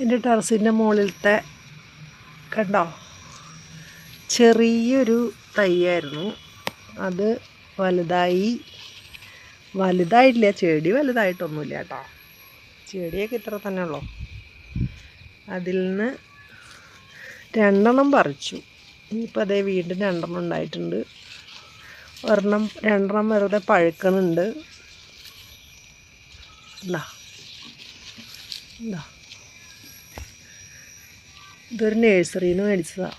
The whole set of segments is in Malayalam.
എന്റെ ടെറസിന്റെ മുകളിലത്തെ കണ്ടോ? ചെറിയൊരു തൈയായിരുന്നു. അത് വലുതായി. വലുതായിട്ടില്ല ചെടി വലുതായിട്ടൊന്നുമില്ല കേട്ടോ. ചെടിയൊക്കെ ഇത്ര തന്നെ ഉള്ളൂ. അതിൽ നിന്ന് രണ്ടെണ്ണം പറിച്ചു. ഇനിയിപ്പോൾ അതേ വീണ്ടും രണ്ടെണ്ണം ഉണ്ടായിട്ടുണ്ട്. ഒരെണ്ണം രണ്ടെണ്ണം വെറുതെ പഴുക്കണുണ്ട്. എന്താ എന്താ ഇതൊരു നേഴ്സറിയിൽ നിന്ന് മേടിച്ചതാണ്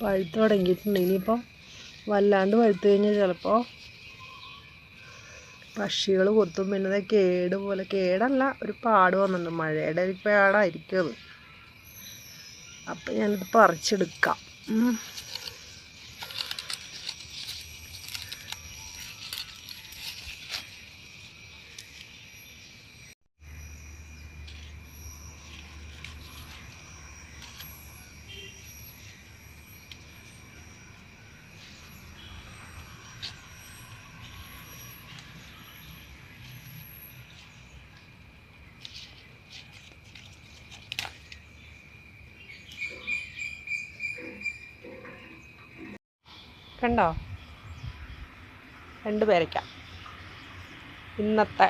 പഴുത്ത് തുടങ്ങിയിട്ടുണ്ട്. ഇനിയിപ്പം വല്ലാണ്ട് പഴുത്ത് കഴിഞ്ഞാൽ ചിലപ്പോൾ പക്ഷികൾ കൊത്തും. പിന്നെ ദേ കേട് പോലെ കേടല്ല ഒരു പാട് വന്നിട്ടുണ്ട്. മഴയുടെ ഒരു പാടായിരിക്കും അത്. അപ്പം ഞാനിത് പറിച്ചെടുക്കാം. കണ്ടോ? രണ്ട് പേരയ്ക്ക ഇന്നത്തെ